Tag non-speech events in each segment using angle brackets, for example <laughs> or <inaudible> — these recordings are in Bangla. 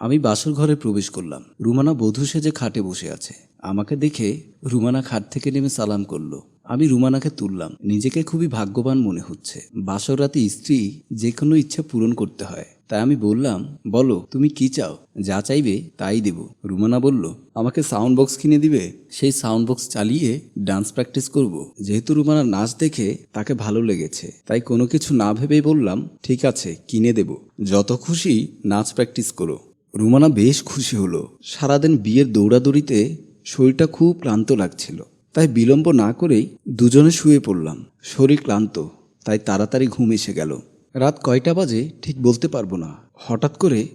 আমি বাসর ঘরে প্রবেশ করলাম। রুমানা বধূ সেজে খাটে বসে আছে। আমাকে দেখে রুমানা খাট থেকে নেমে সালাম করল। আমি রুমানাকে তুললাম। নিজেকে খুবই ভাগ্যবান মনে হচ্ছে। বাসর রাতে স্ত্রী যে কোনো ইচ্ছা পূরণ করতে হয়। তাই আমি বললাম, বলো, তুমি কি চাও? যা চাইবে তাই দেব। রুমানা বলল, আমাকে সাউন্ড বক্স কিনে দিবে? সেই সাউন্ড বক্স চালিয়ে ডান্স প্র্যাকটিস করব। যেহেতু রুমানা নাচ দেখে তাকে ভালো লেগেছে, তাই কোনো কিছু না ভেবেই বললাম, ঠিক আছে, কিনে দেব। যত খুশি নাচ প্র্যাকটিস করো। রুমানা বেশ খুশি হলো। সারাদিন বিয়ের দৌড়াদৌড়িতে শরীরটা খুব ক্লান্ত লাগছিল। তাই বিলম্ব না করেই দুজনে শুয়ে পড়লাম। শরীর ক্লান্ত, তাই তাড়াতাড়ি ঘুম এসে গেল। রাত কয়টা বাজে ঠিক বলতে পারব না। হঠাৎ করে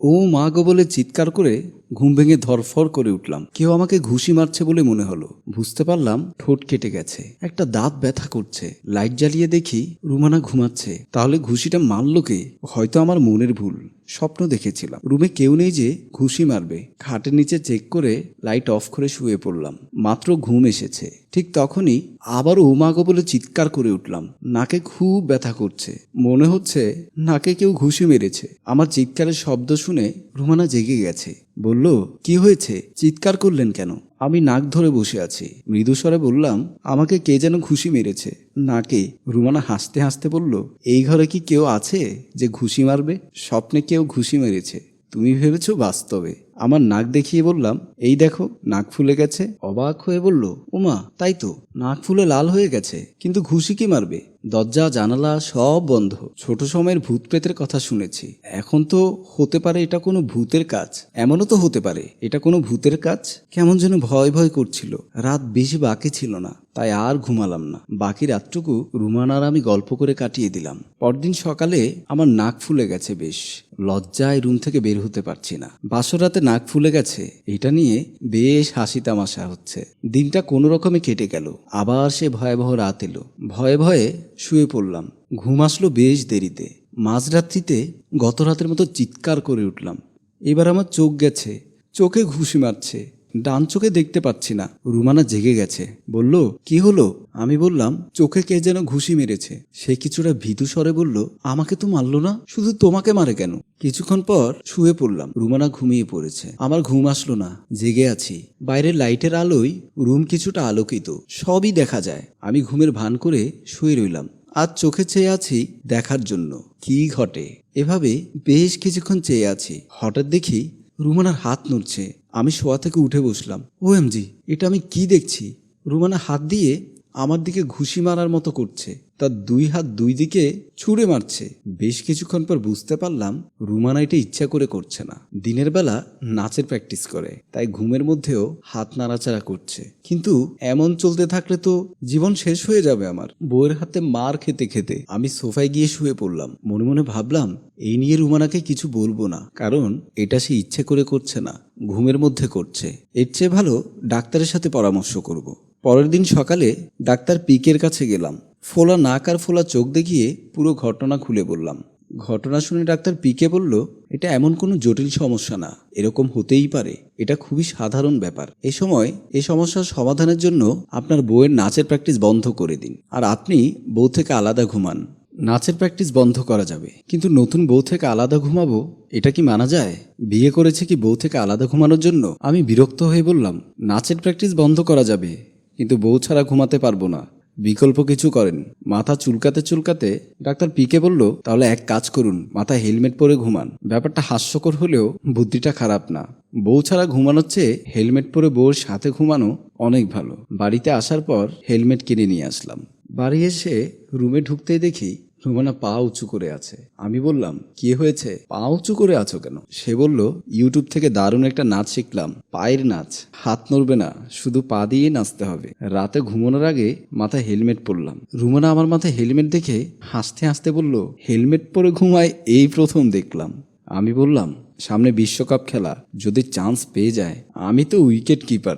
ও মা গো বলে চিৎকার করে ঘুম ভেঙে ধরফর করে উঠলাম। কেউ আমাকে ঘুষি মারছে বলে মনে হলো। বুঝতে পারলাম ঠোঁট কেটে গেছে। একটা দাঁত ব্যথা করছে। লাইট জ্বালিয়ে দেখি রুমানা ঘুমাচ্ছে। তাহলে ঘুষিটা মারলো কে? হয়তো আমার মনের ভুল। স্বপ্ন দেখেছিলাম। রুমে কেউ নেই যে ঘুষি মারবে। খাটের নিচে চেক করে লাইট অফ করে শুয়ে পড়লাম। মাত্র ঘুম এসেছে। ঠিক তখনই আবার ওমাগো বলে চিৎকার করে উঠলাম। নাকে খুব ব্যথা করছে। মনে হচ্ছে নাকে কেউ ঘুষি মেরেছে। আমার চিৎকারের শব্দ শুনে রুমানা জেগে গেছে। বলল, কি হয়েছে? চিৎকার করলেন কেন? আমি নাক ধরে বসে আছি। মৃদুস্বরে বললাম, আমাকে কে যেন ঘুষি মেরেছে? নাকে? রুমানা হাসতে হাসতে বলল, এই ঘরে কি কেউ আছে যে ঘুষি মারবে? স্বপ্নে কেউ ঘুষি মেরেছে। তুমি ভেবেছো বাস্তবে? আমার নাক দেখিয়ে বললাম, এই দেখো, নাক ফুলে গেছে। অবাক হয়ে বলল, ওমা, তাই তো, নাক ফুলে লাল হয়ে গেছে, কিন্তু ঘুষি কি মারবে? দরজা, জানালা সব বন্ধ। ছোট সময়ের ভূত প্রেতের কথা শুনেছি। এখন তো হতে পারে এটা কোনো ভূতের কাজ। এমনও তো হতে পারে, এটা কোনো ভূতের কাজ? কেমন যেন ভয় ভয় করছিল। রাত বেশি বাকি ছিল না, তাই আর ঘুমালাম না। বাকি রাতটুকু রুমান আর আমি গল্প করে কাটিয়ে দিলাম। পরদিন সকালে আমার নাক ফুলে গেছে বেশ। লজ্জায় রুম থেকে বের হতে পারছি না। বাসর রাতে নাক ফুলে গেছে। এটা নিয়ে বেশ হাসি তামাশা হচ্ছে। দিনটা কোনো রকমে কেটে গেল। আবার সে ভয়াবহ রাত এলো। ভয়ে ভয়ে শুয়ে পড়লাম। ঘুম আসলো বেশ দেরিতে। মাঝরাত্রিতে গত রাতের মতো চিৎকার করে উঠলাম। এবার আমার চোখ গেছে। চোখে ঘুষি মারছে। ডান চোখে দেখতে পাচ্ছি না। রুমানা জেগে গেছে। বলল, কি হলো? আমি বললাম, চোখে কে যেন ঘুষি মেরেছে। সে কিছুটা ভীতু স্বরে বলল, আমাকে তো মারলো না, শুধু তোমাকে মারে কেন? কিছুক্ষণ পর শুয়ে পড়লাম। রুমানা ঘুমিয়ে পড়েছে। আমার ঘুম আসলো না, জেগে আছি। বাইরের লাইটের আলোয় রুম কিছুটা আলোকিত, সবই দেখা যায়। আমি ঘুমের ভান করে শুয়ে রইলাম। আজ চোখে চেয়ে আছি দেখার জন্য। কি ঘটে? এভাবে বেশ কিছুক্ষণ চেয়ে আছি। হঠাৎ দেখি রুমানার হাত নড়ছে। আমি শোয়া থেকে উঠে বসলাম। ও এমজি এটা আমি কি দেখছি? রুমানা হাত দিয়ে আমার দিকে ঘুষি মারার মতো করছে। তার দুই হাত দুই দিকে ছুঁড়ে মারছে। বেশ কিছুক্ষণ পর বুঝতে পারলাম রুমানা এটা ইচ্ছা করে করছে না। দিনের বেলা নাচের প্র্যাকটিস করে, তাই ঘুমের মধ্যেও হাত নাড়াচাড়া করছে। কিন্তু এমন চলতে থাকলে তো জীবন শেষ হয়ে যাবে আমার। বউয়ের হাতে মার খেতে খেতে আমি সোফায় গিয়ে শুয়ে পড়লাম। মনে মনে ভাবলাম, এই নিয়ে রুমানাকে কিছু বলব না, কারণ এটা সে ইচ্ছে করে করছে না, ঘুমের মধ্যে করছে। এর চেয়ে ভালো ডাক্তারের সাথে পরামর্শ করব। পরের দিন সকালে ডাক্তার পিকের কাছে গেলাম। ফোলা নাক আর ফোলা চোখ দেখিয়ে পুরো ঘটনা খুলে বললাম। ঘটনা শুনে ডাক্তার পিকে বলল, এটা এমন কোনো জটিল সমস্যা না। এরকম হতেই পারে। এটা খুবই সাধারণ ব্যাপার। এ সময় এ সমস্যার সমাধানের জন্য আপনার বউয়ের নাচের প্র্যাকটিস বন্ধ করে দিন। আর আপনি বউ থেকে আলাদা ঘুমান। নাচের প্র্যাকটিস বন্ধ করা যাবে। কিন্তু নতুন বউ থেকে আলাদা ঘুমাবো, এটা কি মানা যায়? বিয়ে করেছে কি বউ থেকে আলাদা ঘুমানোর জন্য? আমি বিরক্ত হয়ে বললাম, নাচের প্র্যাকটিস বন্ধ করা যাবে। কিন্তু বউ ছাড়া ঘুমাতে পারব না। বিকল্প কিছু করেন। মাথা চুলকাতে চুলকাতে ডাক্তার পিকে বলল, তাহলে এক কাজ করুন মাথা হেলমেট পরে ঘুমান। ব্যাপারটা হাস্যকর হলেও বুদ্ধিটা খারাপ না। বউ ছাড়া ঘুমানোর চেয়ে হেলমেট পরে বউর সাথে ঘুমানো অনেক ভালো। বাড়িতে আসার পর হেলমেট কিনে নিয়ে আসলাম। বাড়ি এসে রুমে ঢুকতেই দেখি রুমানা পা উঁচু করে আছে। আমি বললাম, কি হয়েছে? পা উঁচু করে আছো কেন? সে বলল, ইউটিউব থেকে দারুণ একটা নাচ শিখলাম। পায়ের নাচ। হাত নড়বে না, শুধু পা দিয়ে নাচতে হবে। রাতে ঘুমানোর আগে মাথায় হেলমেট পরলাম। রুমানা আমার মাথায় হেলমেট দেখে হাসতে হাসতে বলল, হেলমেট পরে ঘুমায় এই প্রথম দেখলাম। আমি বললাম, সামনে বিশ্বকাপ খেলা, যদি চান্স পেয়ে যায়, আমি তো উইকেট কিপার।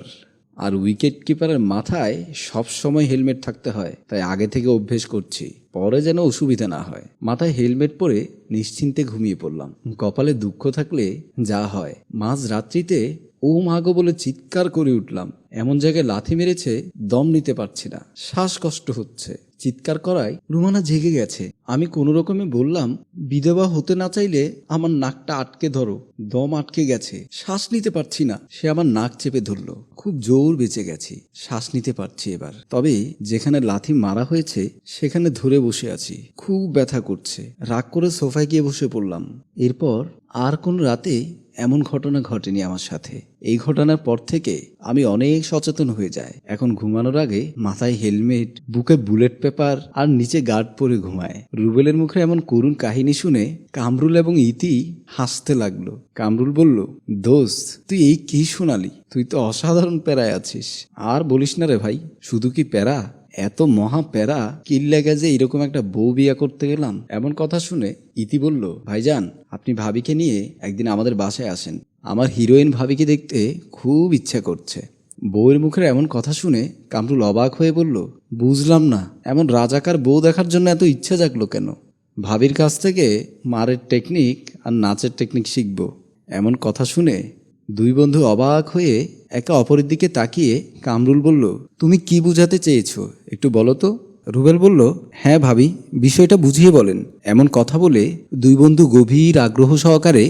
আর উইকেট কিপারের মাথায় সব সময় হেলমেট থাকতে হয়, তাই আগে থেকে অভ্যেস করছি। পরে যেন অসুবিধা না হয়। মাথায় হেলমেট পরে নিশ্চিন্তে ঘুমিয়ে পড়লাম। কপালে দুঃখ থাকলে যা হয়, মাঝ রাত্রিতে ও মাগো বলে চিৎকার করে উঠলাম। এমন জায়গায় লাথি মেরেছে, দম নিতে পারছি না। শ্বাসকষ্ট হচ্ছে। চিৎকার করায় রুমানা জেগে গেছে। আমি কোনো রকমে বললাম, বিধবা হতে না চাইলে আমার নাকটা আটকে ধরো, দম আটকে গেছে। শ্বাস নিতে পারছি না। সে আমার নাক চেপে ধরলো। খুব জোর বেঁচে গেছি। শ্বাস নিতে পারছি এবার। তবে যেখানে লাথি মারা হয়েছে, সেখানে ধরে বসে আছি। খুব ব্যথা করছে। রাগ করে সোফায় গিয়ে বসে পড়লাম। এরপর আর কোন রাতে এমন ঘটনা ঘটেনি আমার সাথে। এই ঘটনার পর থেকে আমি অনেক সচেতন হয়ে যাই। এখন ঘুমানোর আগে মাথায় হেলমেট, বুকে বুলেট পেপার আর নিচে গার্ড পরে ঘুমায়। রুবেলের মুখে এমন করুণ কাহিনী শুনে কামরুল এবং ইতি হাসতে লাগল। কামরুল বলল, দোস্ত, তুই এই কি শোনালি তুই তো অসাধারণ প্যারায় আছিস। আর বলিস না রে ভাই, শুধু কি প্যারা? এত মহা প্যারা কিল্লা গেজে এরকম একটা বউ বিয়া করতে গেলাম, এমন কথা শুনে ইতি বলল, ভাইজান, আপনি ভাবিকে নিয়ে একদিন আমাদের বাসায় আসেন। আমার হিরোইন ভাবিকে দেখতে খুব ইচ্ছা করছে। বউয়ের মুখের এমন কথা শুনে কামরুল অবাক হয়ে বলল, বুঝলাম না, এমন রাজাকার বউ দেখার জন্য এত ইচ্ছা জাগলো কেন? ভাবির কাছ থেকে মারের টেকনিক আর নাচের টেকনিক শিখব। এমন কথা শুনে দুই বন্ধু অবাক হয়ে একে অপরের দিকে তাকিয়ে কামরুল বলল, তুমি কি বুঝাতে চেয়েছো? একটু বলো তো। রুবেল বলল হ্যাঁ ভাবি, বিষয়টা বুঝিয়ে বলেন। এমন কথা বলে দুই বন্ধু গভীর আগ্রহ সহকারে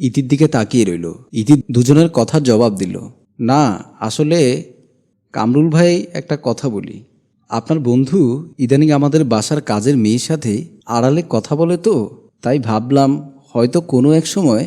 ইতির দিকে তাকিয়ে রইল। ইতি দুজনের কথার জবাব দিল, না, আসলে কামরুল ভাই একটা কথা বলি। আপনার বন্ধু ইদানিং আমাদের বাসার কাজের মেয়ের সাথে আড়ালে কথা বলে তো, তাই ভাবলাম হয়তো কোনো এক সময়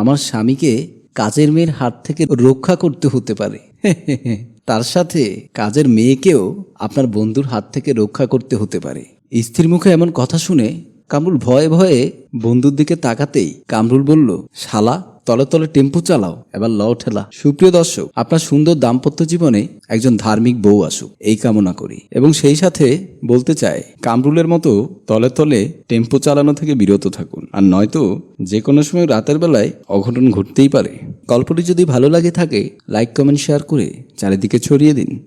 আমার স্বামীকে কাজের মেয়ের হাত থেকে রক্ষা করতে হতে পারে। <laughs> তার সাথে কাজের মেয়েকেও আপনার বন্ধুর হাত থেকে রক্ষা করতে হতে পারে। স্ত্রীর মুখে এমন কথা শুনে কামরুল ভয়ে ভয়ে বন্ধুর দিকে তাকাতেই কামরুল বলল, শালা তলে তলে টেম্পু চালাও, এবার লও ঠেলা। সুপ্রিয় দর্শক, আপনার সুন্দর দাম্পত্য জীবনে একজন ধার্মিক বউ আসুক, এই কামনা করি। এবং সেই সাথে বলতে চাই, কামরুলের মতো তলে তলে টেম্পো চালানো থেকে বিরত থাকুন। আর নয়তো যে কোনো সময় রাতের বেলায় অঘটন ঘটতেই পারে। গল্পটি যদি ভালো লাগে থাকে লাইক কমেন্ট শেয়ার করে চারিদিকে ছড়িয়ে দিন।